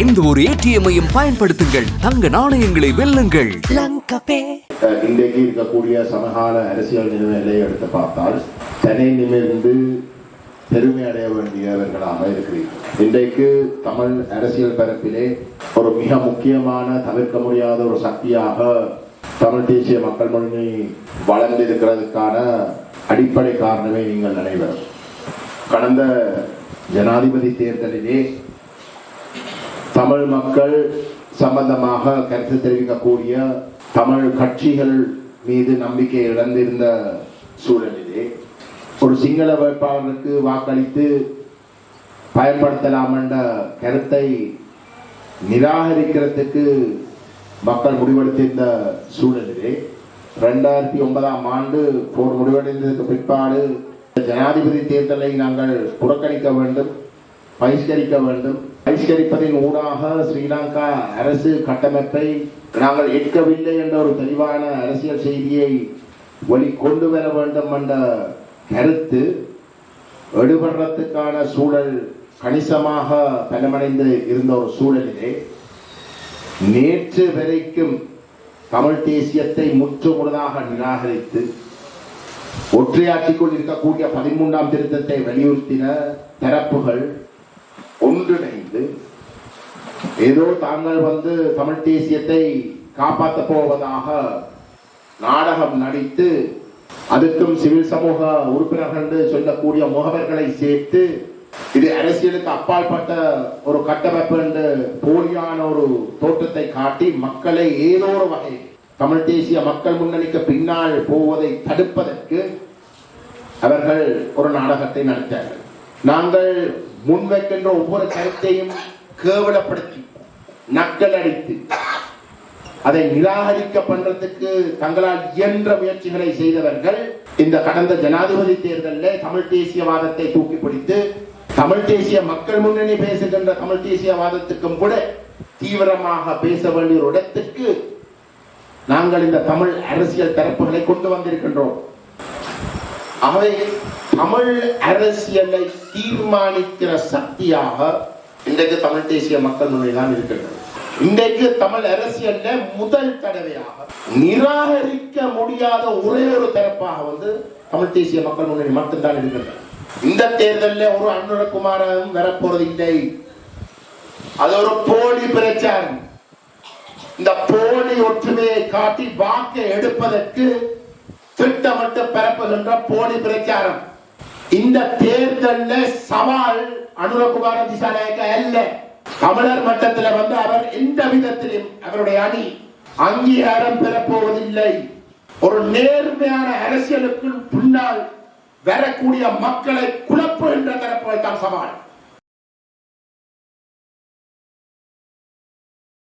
எந்த ஒரு ஏடிஎம்மையும் பயன்படுத்துங்கள். தங்க நாணயங்களை வெல்லுங்கள். இன்றைக்கு இருக்கக்கூடிய சமகால அரசியல் நிலைமைகளை எடுத்து பார்த்தால் தனி நிமிர்ந்து பெருமை அடைய வேண்டியவர்களாக இருக்கிறீர்கள். இன்றைக்கு தமிழ் அரசியல் பரப்பிலே ஒரு மிக முக்கியமான தவிர்க்க முடியாத ஒரு சக்தியாக தமிழ் தேசிய மக்கள் முன்னணி வளர்ந்திருக்கிறதுக்கான அடிப்படை காரணமே நீங்கள் அனைவரும். கடந்த ஜனாதிபதி தேர்தலிலே தமிழ் மக்கள் சம்பந்தமாக கருத்து தெரிவிக்கக்கூடிய தமிழ் கட்சிகள் மீது நம்பிக்கை இழந்திருந்த சூழலிலே ஒரு சிங்கள வேட்பாளருக்கு வாக்களித்து பயன்படுத்தலாம் என்ற கருத்தை நிராகரிக்கிறதுக்கு மக்கள் முடிவெடுத்திருந்த சூழலிலே ரெண்டாயிரத்தி ஒன்பதாம் ஆண்டு போர் முடிவடைந்ததற்கு பிற்பாடு ஜனாதிபதி தேர்தலை நாங்கள் புறக்கணிக்க வேண்டும் பகிஷ்கரிக்க வேண்டும். பகிஷ்கரிப்பதின் ஊடாக ஸ்ரீலங்கா அரசு கட்டமைப்பை நாங்கள் ஏற்கவில்லை என்ற ஒரு தெளிவான அரசியல் செய்தியை வெளி கொண்டு வர வேண்டும் என்ற கருத்து எடுபடுறதுக்கான சூழல் கணிசமாக பலமடைந்து இருந்த ஒரு சூழலிலே நேற்று வரைக்கும் தமிழ் தேசியத்தை முற்றுமுழுதாக நிராகரித்து ஒற்றையாட்சிக்குள் இருக்கக்கூடிய பதிமூன்றாம் திருத்தத்தை வலியுறுத்தின தரப்புகள் ஒன்றிணைந்து ஏதோ தாங்கள் வந்து தமிழ் தேசியத்தை காப்பாற்றப் போவதாக நாடகம் நடித்து அதுக்கும் சிவில் சமூக உறுப்பினர்கள் என்று சொல்லக்கூடிய முகவர்களை சேர்த்து இது அரசியலுக்கு அப்பாற்பட்ட ஒரு கட்டமைப்பு என்று போலியான ஒரு தோற்றத்தை காட்டி மக்களை ஏதோ ஒரு வகை தமிழ் தேசிய மக்கள் முன்னணிக்கு பின்னால் போவதை தடுப்பதற்கு அவர்கள் ஒரு நாடகத்தை நடத்தார்கள் நாங்கள் முன்வைக்கின்ற ஒவ்வொரு கருத்தையும் கேவலப்படுத்தி நக்கல் அடித்து அதை நிராகரிக்க பண்றதுக்கு தங்களால் இயன்ற முயற்சிகளை செய்தவர்கள் இந்த கடந்த ஜனாதிபதி தேர்தலில் தமிழ் தேசியவாதத்தை தூக்கி பிடித்து தமிழ் தேசிய மக்கள் முன்னணி பேசுகின்ற தமிழ் தேசியவாதத்துக்கும் கூட தீவிரமாக பேச வேண்டிய ஒரு இடத்துக்கு நாங்கள் இந்த தமிழ் அரசியல் தரப்புகளை கொண்டு வந்திருக்கின்றோம். ஆகவே தமிழ் அரசியலை தீர்மானிக்கிற சக்தியாக இன்றைக்கு தமிழ் தேசிய மக்கள் முன்னணி இருக்கின்றது. இன்றைக்கு தமிழ் அரசியல்ல முதல் தடவையாக நிராகரிக்க முடியாத ஒரே ஒரு தரப்பாக வந்து தமிழ் தேசிய மக்கள் முன்னணி மட்டும்தான் இருக்கின்றது. இந்த தேர்தலில் ஒரு அனுரகுமாரும் வரப்போறது இல்லை. அது ஒரு போலி பிரச்சாரம். இந்த போலி ஒற்றுமையை காட்டி வாக்கை எடுப்பதற்கு திட்டமிட்டு பரப்புகின்ற போலி பிரச்சாரம். இந்த தேர்தலில் சவால் அனுரகுமார திசாநாயக்க அல்ல. தமிழர் மட்டத்தில் வந்து அவர் எந்த விதத்திலும் அவருடைய அணி அங்கீகாரம் பெறப்போவதில்லை. ஒரு நேர்மையான அரசியலுக்கு பின்னால் வரக்கூடிய மக்களை குழப்புகின்ற தரப்புகள் தான் சவால்.